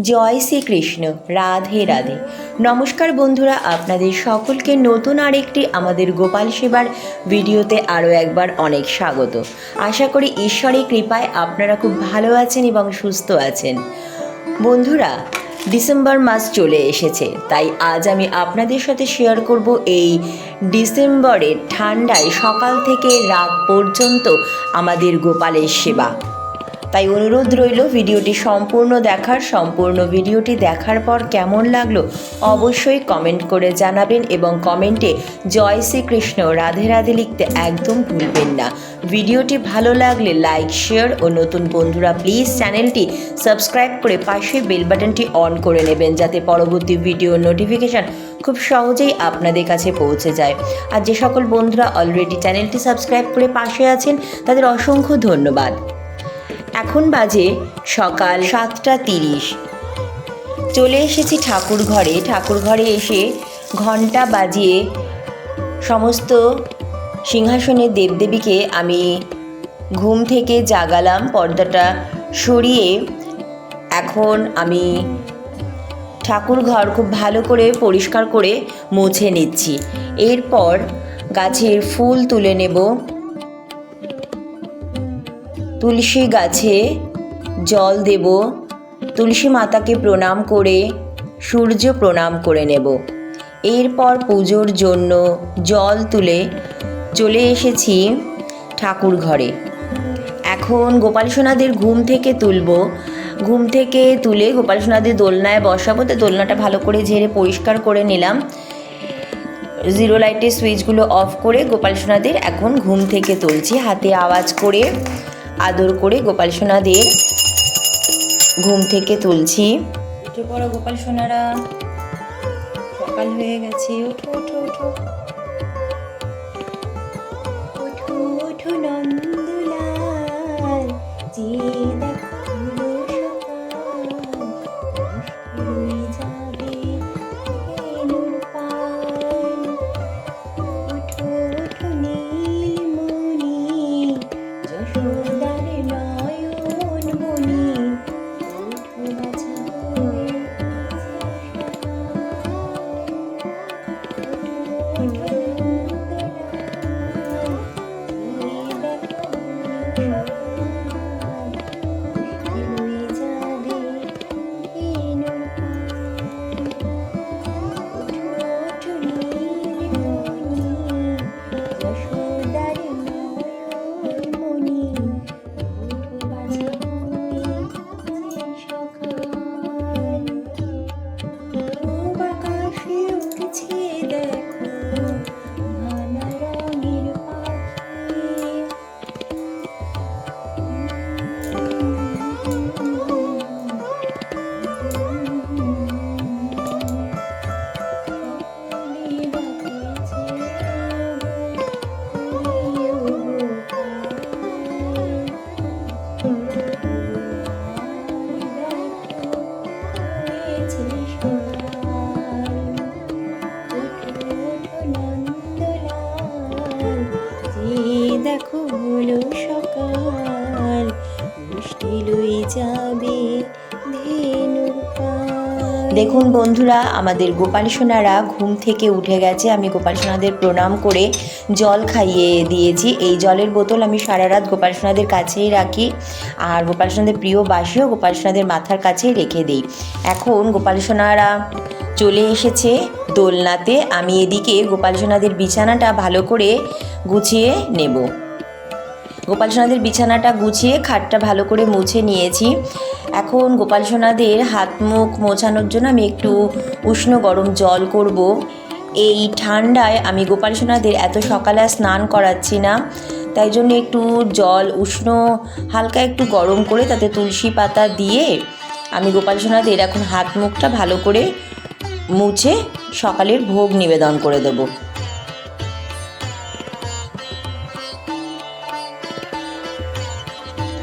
জয় শ্রীকৃষ্ণ, রাধে রাধে। নমস্কার বন্ধুরা, আপনাদের সকলকে নতুন আরেকটি আমাদের গোপাল সেবার ভিডিওতে আরও একবার অনেক স্বাগত। আশা করি ঈশ্বরের কৃপায় আপনারা খুব ভালো আছেন এবং সুস্থ আছেন। বন্ধুরা, ডিসেম্বর মাস চলে এসেছে, তাই আজ আমি আপনাদের সাথে শেয়ার করব এই ডিসেম্বরের ঠান্ডায় সকাল থেকে রাত পর্যন্ত আমাদের গোপালের সেবা। তাই অনুরোধ রইল ভিডিওটি সম্পূর্ণ দেখার, সম্পূর্ণ ভিডিওটি দেখার পর কেমন লাগল অবশ্যই কমেন্ট করে জানাবেন এবং কমেন্টে জয় শ্রীকৃষ্ণ রাধে রাধে লিখতে একদম ভুলবেন না। ভিডিওটি ভালো লাগলে লাইক, শেয়ার ও নতুন বন্ধুরা প্লিজ চ্যানেলটি সাবস্ক্রাইব করে পাশে বেল বাটনটি অন করে নেবেন যাতে পরবর্তী ভিডিও নোটিফিকেশান খুব সহজেই আপনাদের কাছে পৌঁছে যায়। আর যে সকল বন্ধুরা অলরেডি চ্যানেলটি সাবস্ক্রাইব করে পাশে আছেন, তাদের অসংখ্য ধন্যবাদ। এখন বাজে সকাল সাতটা তিরিশ। চলে এসেছি ঠাকুর ঘরে। ঠাকুর ঘরে এসে ঘণ্টা বাজিয়ে সমস্ত সিংহাসনের দেবদেবীকে আমি ঘুম থেকে জাগালাম, পর্দাটা সরিয়ে এখন আমি ঠাকুর ঘর খুব ভালো করে পরিষ্কার করে মুছে নিচ্ছি। এরপর গাছের ফুল তুলে নেব। তুলসী গাছে জল দেব। তুলসী মাতাকে প্রণাম করে, সূর্য প্রণাম করে নেব। এরপর পুজোর জন্য জল তুলে চলে এসেছি ঠাকুর ঘরে। এখন গোপাল সোনাদের ঘুম থেকে তুলব। ঘুম থেকে তুলে গোপাল সোনাদের দোলনায় বসাবো। তো দোলনাটা ভালো করে ঝেড়ে পরিষ্কার করে নিলাম। জিরো লাইটের সুইচগুলো অফ করে গোপাল সোনাদের এখন ঘুম থেকে তুলছি। হাতে আওয়াজ করে আদর করে গোপাল সোনাদের ঘুম থেকে তুলছি। উঠে পড়ো গোপাল সোনারা। সকাল হয়ে গেছে ওঠো ওঠো ওঠো ওঠো ওঠো নন্দলাল, যে দেখুন বন্ধুরা, আমাদের গোপাল সোনারা ঘুম থেকে উঠে গেছে। আমি গোপাল সোনাদের প্রণাম করে জল খাইয়ে দিয়েছি। এই জলের বোতল আমি সারা রাত গোপাল সোনাদের কাছেই রাখি। আর গোপাল সোনাদের প্রিয় বাসিও গোপাল সোনাদের মাথার কাছেই রেখে দিই। এখন গোপাল সোনারা চলে এসেছে দোলনাতে। আমি এদিকে গোপাল সোনাদের বিছানাটা ভালো করে গুছিয়ে নেব। গোপাল সোনাদের বিছানাটা গুছিয়ে খাটটা ভালো করে মুছে নিয়েছি। এখন গোপাল সোনাদের হাত মুখ মোছানোর জন্য আমি একটু উষ্ণ গরম জল করব। এই ঠান্ডায় আমি গোপাল সোনাদের এত সকালে স্নান করাচ্ছি না। তাই জন্য একটু জল উষ্ণ, হালকা একটু গরম করে তাতে তুলসী পাতা দিয়ে আমি গোপাল সোনাদের এখন হাত মুখটা ভালো করে মুছে সকালের ভোগ নিবেদন করে দেবো।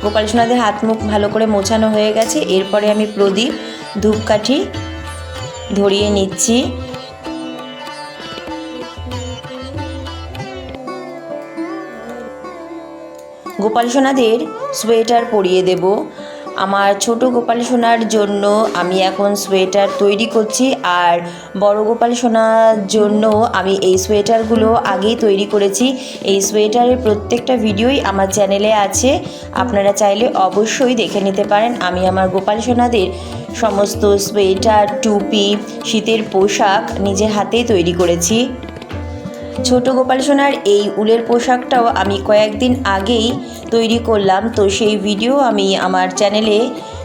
গোপাল সোনাদের হাত মুখ ভালো করে মোছানো হয়ে গেছে। এরপরে আমি প্রদীপ, ধূপকাঠি ধরিয়ে নিচ্ছি। গোপাল সোনাদের সোয়েটার পরিয়ে দেব। আমার ছোট গোপাল সোনার জন্য আমি এখন সোয়েটার তৈরি করছি আর বড় গোপাল সোনার জন্য আমি এই সোয়েটারগুলো আগেই তৈরি করেছি। এই সোয়েটারের প্রত্যেকটা ভিডিওই আমার চ্যানেলে আছে। আপনারা চাইলে অবশ্যই দেখে নিতে পারেন। আমি আমার গোপাল সোনাদের সমস্ত সোয়েটার, টুপি, শীতের পোশাক নিজের হাতেই তৈরি করেছি। ছোট গোপাল সোনার এই উলের পোশাকটাও আমি কয়েকদিন আগেই তৈরি করলাম। তো সেই ভিডিও আমি আমার চ্যানেলে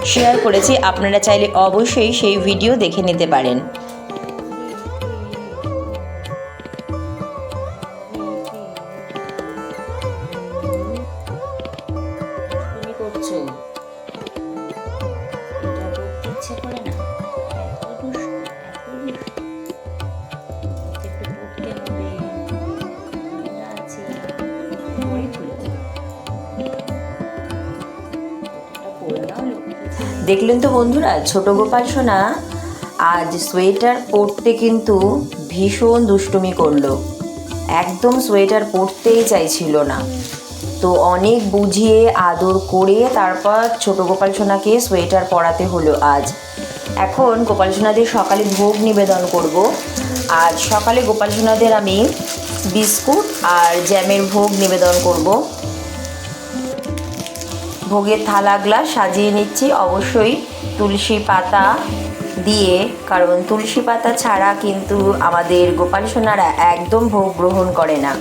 শেয়ার করেছি। আপনারা চাইলে অবশ্যই সেই ভিডিও দেখে নিতে পারেন। দেখলেন তো বন্ধুরা, ছোট গোপাল সোনা আজ সোয়েটার পরতে কিন্তু ভীষণ দুষ্টুমি করল। একদম সোয়েটার পরতেই চাইছিল না। তো অনেক বুঝিয়ে, আদর করে তারপর ছোট গোপাল সোনাকে সোয়েটার পরাতে হলো আজ। এখন গোপাল সোনাদের সকালে ভোগ নিবেদন করব। আজ সকালে গোপাল সোনাদের আমি বিস্কুট আর জ্যামের ভোগ নিবেদন করব। ভোগের থালা, গ্লাস সাজিয়ে নিচ্ছি। অবশ্যই তুলসী পাতা দিয়ে, কারণ তুলসী পাতা ছাড়া কিন্তু আমাদের গোপাল সোনারা একদম ভোগ গ্রহণ করে না।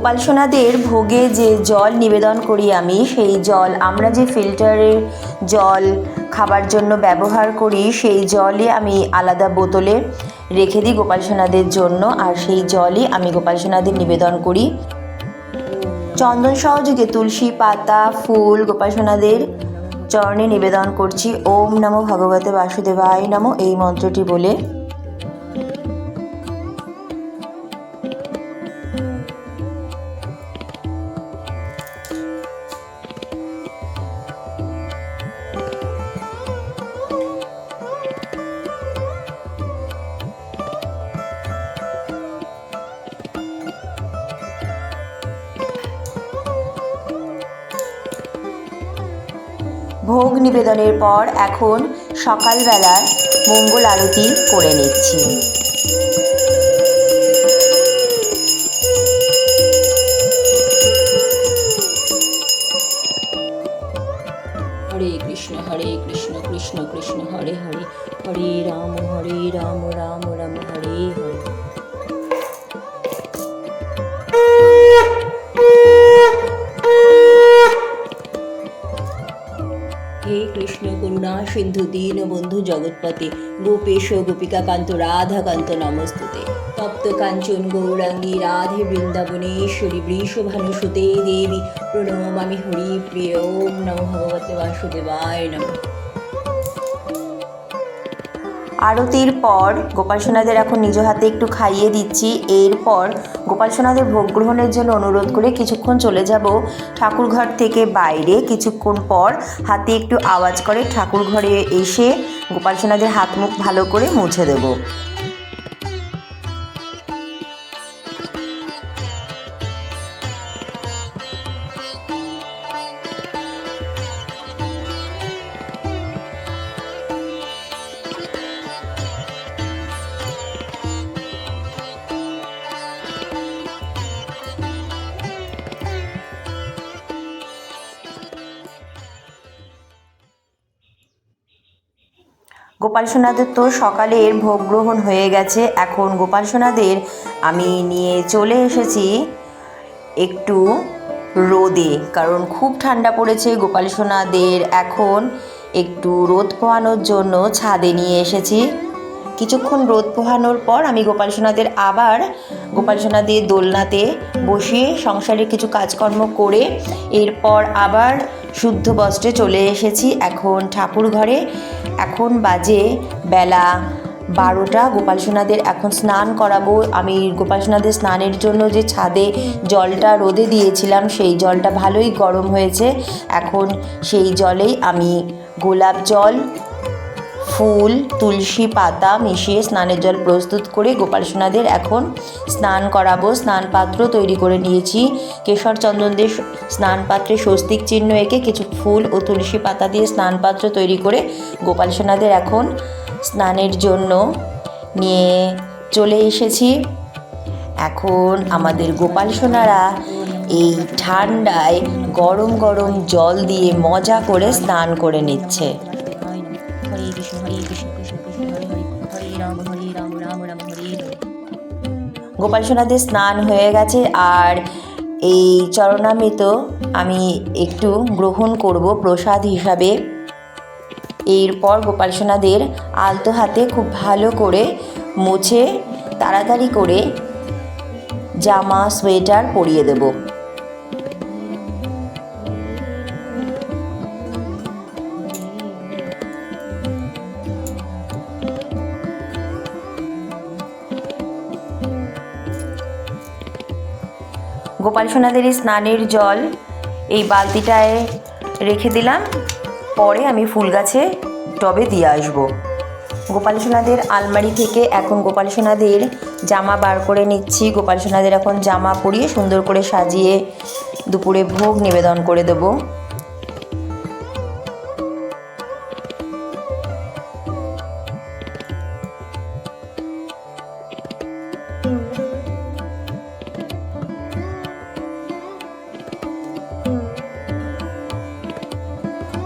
গোপাল সোনাদের ভোগে যে জল নিবেদন করি আমি, সেই জল আমরা যে ফিল্টারের জল খাবার জন্য ব্যবহার করি, সেই জলই আমি আলাদা বোতলে রেখে দিই গোপাল সোনাদের জন্য আর সেই জলই আমি গোপাল সোনাদের নিবেদন করি। চন্দন সহযোগে তুলসী পাতা, ফুল গোপাল সোনাদের চরণে নিবেদন করছি। ওম নমো ভগবতে বাসুদেবায় নমো এই মন্ত্রটি বলে। নিবেদনের পর এখন সকালবেলার মঙ্গল আরতি করে নিচ্ছি। হরে কৃষ্ণ হরে কৃষ্ণ কৃষ্ণ কৃষ্ণ, হরে হরে। হরে রাম হরে রাম রাম রাম, হরে হরে। সিন্ধু দীন বন্ধু জগৎপতি, গোপেশ গোপিকাকান্ত রাধাকান্ত নমস্তুতে। তপ্ত কাঞ্চন গৌরাঙ্গী রাধে বৃন্দাবনেশ্বরী বৃষভানুসুতে দেবী, প্রণমামি হরি প্রিয় ওম নম ভগবতে বাসুদেবায় নমঃ। আরতির পর গোপাল সোনাদের এখন নিজ হাতে একটু খাইয়ে দিচ্ছি। এরপর গোপাল সোনাদের ভোগ গ্রহণের জন্য অনুরোধ করে কিছুক্ষণ চলে যাব ঠাকুরঘর থেকে বাইরে। কিছুক্ষণ পর হাতে একটু আওয়াজ করে ঠাকুর ঘরে এসে গোপাল সোনাদের হাত মুখ ভালো করে মুছে দেবো। গোপাল সোনাদের তো সকালের ভোগ গ্রহণ হয়ে গেছে। এখন গোপাল সোনাদের আমি নিয়ে চলে এসেছি একটু রোদে, কারণ খুব ঠান্ডা পড়েছে গোপাল সোনাদের। এখন একটু রোদ পোয়ানোর জন্য ছাদে নিয়ে এসেছি। কিছুক্ষণ রোদ পোহানোর পর আমি গোপাল সোনাদের আবার গোপাল সোনাদের দোলনাতে বসিয়ে সংসারের কিছু কাজকর্ম করে এরপর আবার শুদ্ধ বস্ত্রে চলে এসেছি এখন ঠাকুর ঘরে। এখন বাজে বেলা বারোটা। গোপাল সোনাদের এখন স্নান করাবো। আমি গোপাল সোনাদের স্নানের জন্য যে ছাদে জলটা রোদে দিয়েছিলাম, সেই জলটা ভালোই গরম হয়েছে। এখন সেই জলেই আমি গোলাপ জল ফুল, তুলসী পাতা মিশিয়ে স্নানের জল প্রস্তুত করে গোপাল সোনাদের এখন স্নান করাবো। স্নান পাত্র তৈরি করে নিয়েছি। কেশর চন্দন দিয়ে স্নান পাত্রে স্বস্তিক চিহ্ন এঁকে কিছু ফুল ও তুলসী পাতা দিয়ে স্নান পাত্র তৈরি করে গোপাল সোনাদের এখন স্নানের জন্য নিয়ে চলে এসেছি। এখন আমাদের গোপাল সোনারা এই ঠান্ডায় গরম গরম জল দিয়ে মজা করে স্নান করে নিচ্ছে। গোপাল সোনাদের স্নান হয়ে গেছে আর এই চরণামৃত আমি একটু গ্রহণ করব প্রসাদ হিসাবে। এরপর গোপাল সোনাদের আলতো হাতে খুব ভালো করে মুছে তাড়াতাড়ি করে জামা, সোয়েটার পরিয়ে দেবো। গোপাল সোনাদের এই স্নানের জল এই বালতিটায় রেখে দিলাম। পরে আমি ফুল গাছে টবে দিয়ে আসব। গোপাল সোনাদের আলমারি থেকে এখন গোপাল সোনাদের জামা বার করে নিচ্ছি। গোপাল সোনাদের এখন জামা পরিয়ে সুন্দর করে সাজিয়ে দুপুরে ভোগ নিবেদন করে দেবো।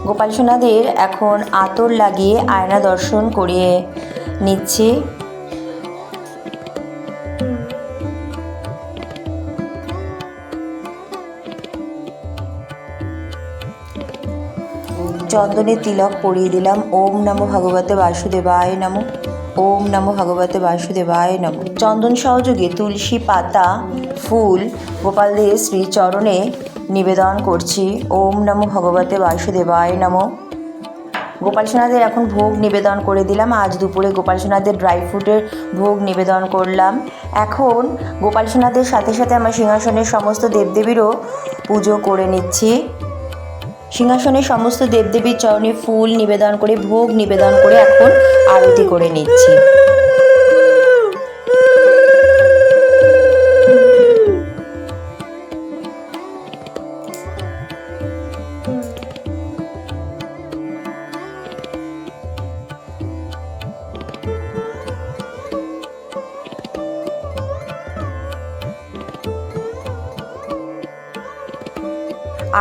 গোপাল সোনাদের এখন আতর লাগিয়ে আয়না দর্শন করিয়ে নিচ্ছি। চন্দনের তিলক পরিয়ে দিলাম। ওম নমো ভগবতে বাসুদেবায় নমো। ওম নমো ভগবতে বাসুদেবায় নমো। চন্দন সহযোগে তুলসী পাতা, ফুল গোপালদের শ্রীচরণে নিবেদন করছি। ওম নমো ভগবতে বাসুদেবায় নমো। গোপাল সোনাদের এখন ভোগ নিবেদন করে দিলাম। আজ দুপুরে গোপাল সোনাদের ড্রাই ফ্রুটের ভোগ নিবেদন করলাম। এখন গোপাল সোনাদের সাথে সাথে আমার সিংহাসনের সমস্ত দেবদেবীরও পুজো করে নিচ্ছি। সিংহাসনের সমস্ত দেবদেবীর চরণে ফুল নিবেদন করে, ভোগ নিবেদন করে এখন আরতি করে নিচ্ছি।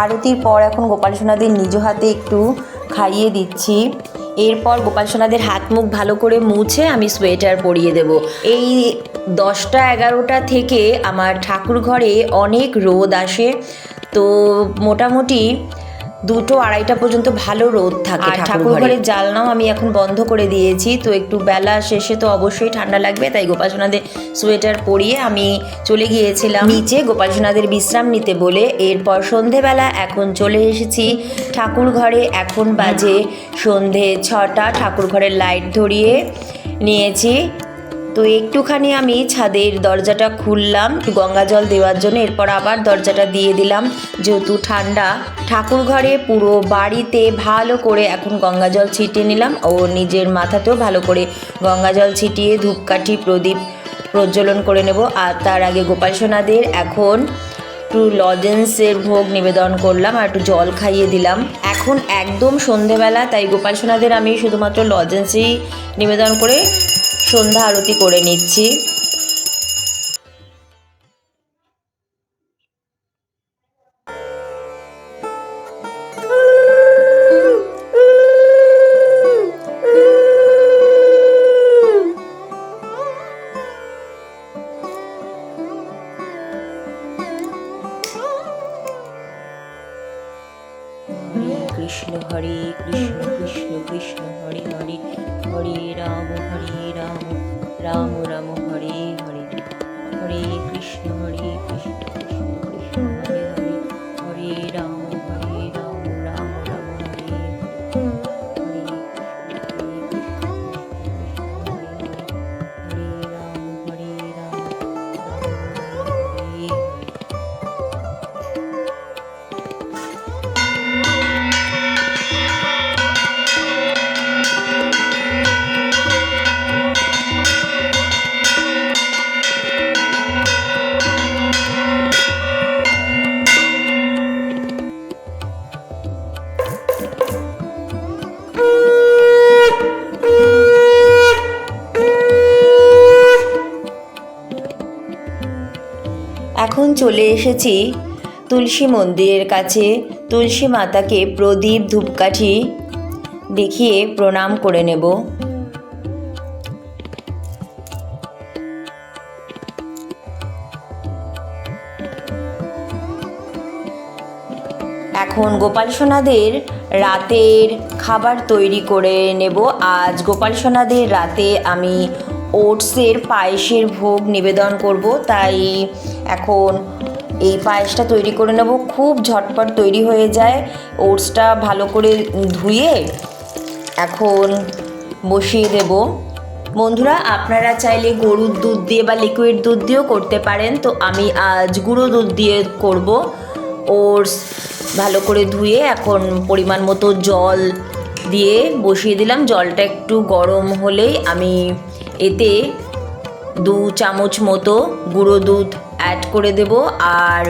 আরতির পর এখন গোপাল সোনাদের নিজ হাতে একটু খাইয়ে দিচ্ছি। এরপর গোপাল সোনাদের হাত মুখ ভালো করে মুছে আমি সোয়েটার পরিয়ে দেব। এই দশটা এগারোটা থেকে আমার ঠাকুর ঘরে অনেক রোদ আসে। তো মোটামুটি দুটো আড়াইটা পর্যন্ত ভালো রোদ থাকে ঠাকুর ঘরের জালনাও আমি এখন বন্ধ করে দিয়েছি তো একটু বেলা শেষে তো অবশ্যই ঠান্ডা লাগবে তাই গোপাল সোনাদের সোয়েটার পরিয়ে আমি চলে গিয়েছিলাম। নিচে গোপাল সোনাদের বিশ্রাম নিতে বলে এরপর সন্ধেবেলা এখন চলে এসেছি ঠাকুর ঘরে এখন বাজে সন্ধে ছটা ঠাকুর ঘরের লাইট ধরিয়ে নিয়েছি। তো একটুখানি আমি ছাদের দরজাটা খুললাম গঙ্গা জল দেওয়ার জন্য, এরপর আবার দরজাটা দিয়ে দিলাম। যেহেতু ঠান্ডা ঠাকুর ঘরে পুরো বাড়িতে ভালো করে এখন গঙ্গা জল ছিটিয়ে নিলাম। ও নিজের মাথাতেও ভালো করে গঙ্গা জল ছিটিয়ে ধূপকাঠি প্রদীপ প্রজ্বলন করে নেব। আর তার আগে গোপাল সোনাদের এখন একটু লজেন্সের ভোগ নিবেদন করলাম আর একটু জল খাইয়ে দিলাম। এখন একদম সন্ধেবেলা, তাই গোপাল সোনাদের আমি শুধুমাত্র লজেন্সই নিবেদন করে সন্ধ্যা আরতি করে নিচ্ছি। চলে এসেছি। তুলসী মন্দিরের কাছে তুলসী মাতাকে প্রদীপ ধূপকাঠি দেখিয়ে প্রণাম করে নেব। এখন গোপাল সোনাদের রাতের খাবার তৈরি করে নেব। আজ গোপাল সোনাদের রাতে আমি ওটসের পায়েসের ভোগ নিবেদন করব। তাই এখন এই পায়েসটা তৈরি করে নেব। খুব ঝটপট তৈরি হয়ে যায়। ওটসটা ভালো করে ধুয়ে এখন বসিয়ে দেব। বন্ধুরা, আপনারা চাইলে গরুর দুধ দিয়ে বা লিকুইড দুধ দিয়েও করতে পারেন। তো আমি আজ গুঁড়ো দুধ দিয়ে করব। ওটস ভালো করে ধুয়ে এখন পরিমাণ মতো জল দিয়ে বসিয়ে দিলাম। জলটা একটু গরম হলেই আমি এতে দু চামচ মতো গুঁড়ো দুধ অ্যাড করে দেব। আর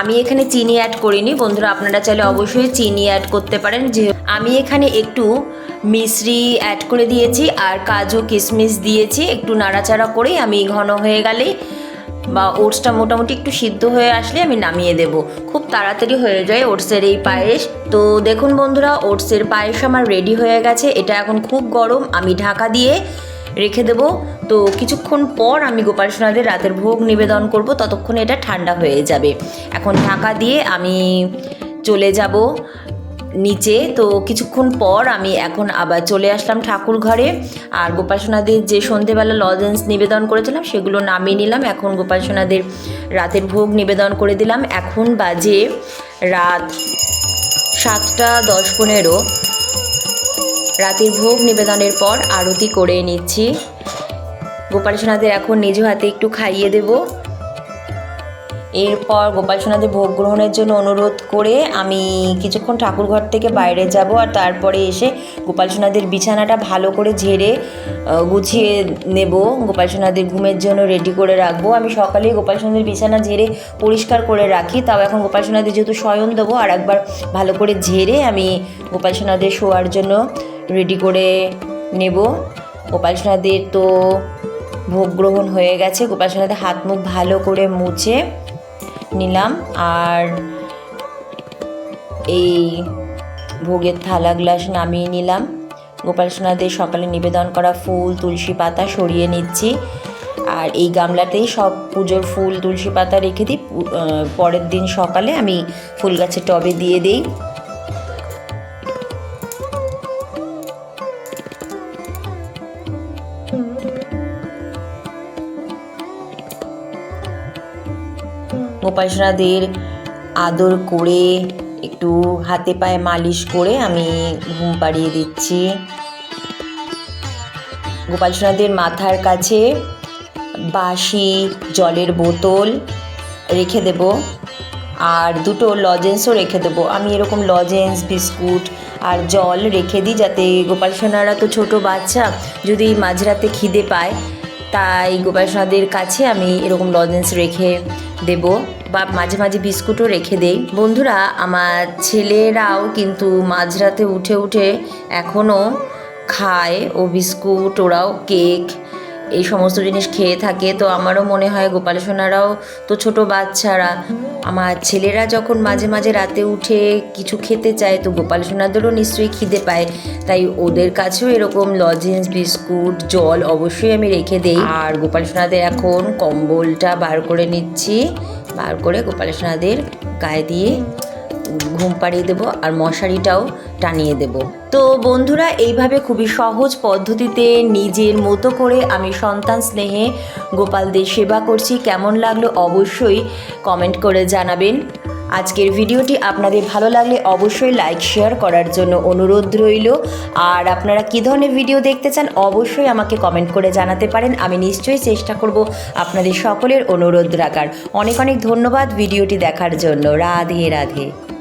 আমি এখানে চিনি অ্যাড করিনি। বন্ধুরা, আপনারা চাইলে অবশ্যই চিনি অ্যাড করতে পারেন। যে আমি এখানে একটু মিশ্রি অ্যাড করে দিয়েছি আর কাজু কিশমিশ দিয়েছি। একটু নাড়াচাড়া করেই আমি ঘন হয়ে গেলেই বা ওটসটা মোটামুটি একটু সিদ্ধ হয়ে আসলে আমি নামিয়ে দেব। খুব তাড়াতাড়ি হয়ে যায় ওটসের এই পায়েস। তো দেখুন বন্ধুরা, ওটসের পায়েস আমার রেডি হয়ে গেছে। এটা এখন খুব গরম। আমি ঢাকা দিয়ে রেখে দেব। তো কিছুক্ষণ পর আমি গোপাল সোনাদের রাতের ভোগ নিবেদন করব। ততক্ষণে এটা ঠান্ডা হয়ে যাবে। এখন ঢাকা দিয়ে আমি চলে যাব নিচে। তো কিছুক্ষণ পর আমি এখন আবার চলে আসলাম ঠাকুর ঘরে। আর গোপাল সোনাদের যে সন্ধেবেলা লজেন্স নিবেদন করেছিলাম, সেগুলো নামিয়ে নিলাম। এখন গোপাল সোনাদের রাতের ভোগ নিবেদন করে দিলাম। এখন বাজে রাত সাতটা দশ পনেরো। রাতের ভোগ নিবেদনের পর আরতি করে নিচ্ছি। গোপাল সোনাদের এখন নিজ হাতে একটু খাইয়ে দেব। এরপর গোপাল সোনাদের ভোগ গ্রহণের জন্য অনুরোধ করে আমি কিছুক্ষণ ঠাকুর ঘর থেকে বাইরে যাব আর তারপরে এসে গোপাল সোনাদের বিছানাটা ভালো করে ঝেড়ে গুছিয়ে নেব। গোপাল সোনাদের ঘুমের জন্য রেডি করে রাখব। আমি সকালেই গোপাল সোনাদের বিছানা ঝেড়ে পরিষ্কার করে রাখি। তাও এখন গোপাল সোনাদের যেহেতু শয়ন দেবো আর একবার ভালো করে ঝেড়ে আমি গোপাল সোনাদের শোয়ার জন্য রেডি করে নেব। গোপাল সোনাদের তো ভোগ গ্রহণ হয়ে গেছে। গোপাল সোনাদের হাত মুখ ভালো করে মুছে নিলাম। আর এই ভোগের থালা গ্লাস নামিয়ে নিলাম। গোপাল সোনাদের সকালে নিবেদন করা ফুল, তুলসী পাতা সরিয়ে নিচ্ছি। আর এই গামলাতেই সব পুজোর ফুল, তুলসী পাতা রেখে দিই। পরের দিন সকালে আমি ফুল গাছের টবে দিয়ে দিই। গোপাল সোনাদের আদর করে একটু হাতে পায়ে মালিশ করে আমি ঘুম পাড়িয়ে দিচ্ছি। গোপাল সোনাদের মাথার কাছে বাসি জলের বোতল রেখে দেব আর দুটো লজেন্সও রেখে দেবো। আমি এরকম লজেন্স, বিস্কুট আর জল রেখে দিই যাতে গোপাল সোনারা তো ছোটো বাচ্চা, যদি মাঝরাতে খিদে পায় তাই গোপালসাদের কাছে আমি এরকম লজেন্স রেখে দেব বা মাঝে মাঝে বিস্কুটও রেখে দেই। বন্ধুরা, আমার ছেলেরাও কিন্তু মাঝরাতে উঠে উঠে এখনও খায় ও বিস্কুট, ওরাও কেক এই সমস্ত জিনিস খেয়ে থাকে, তো আমারও মনে হয় গোপাল সোনারাও তো ছোট বাচ্চারা। আমার ছেলেরা যখন মাঝে মাঝে রাতে উঠে কিছু খেতে চায়, তো গোপাল সোনাদেরও নিশ্চয়ই খিদে পায়। তাই ওদের কাছেও এরকম লজেন্স, বিস্কুট, জল অবশ্যই আমি রেখে দেই। আর গোপাল সোনাদের এখন কম্বলটা বার করে নিচ্ছি। বার করে গোপাল সোনাদের গায়ে দিয়ে ঘুম পাড়িয়ে দেবো আর মশারিটাও টানিয়ে দেব। তো বন্ধুরা, এইভাবে খুবই সহজ পদ্ধতিতে নিজের মতো করে আমি সন্তান স্নেহে গোপালদের সেবা করছি। কেমন লাগল অবশ্যই কমেন্ট করে জানাবেন। আজকের ভিডিওটি আপনাদের ভালো লাগলে অবশ্যই লাইক, শেয়ার করার জন্য অনুরোধ রইল। আর আপনারা কী ধরনের ভিডিও দেখতে চান অবশ্যই আমাকে কমেন্ট করে জানাতে পারেন। আমি নিশ্চয়ই চেষ্টা করব আপনাদের সকলের অনুরোধ রাখার। অনেক অনেক ধন্যবাদ ভিডিওটি দেখার জন্য। রাধে রাধে।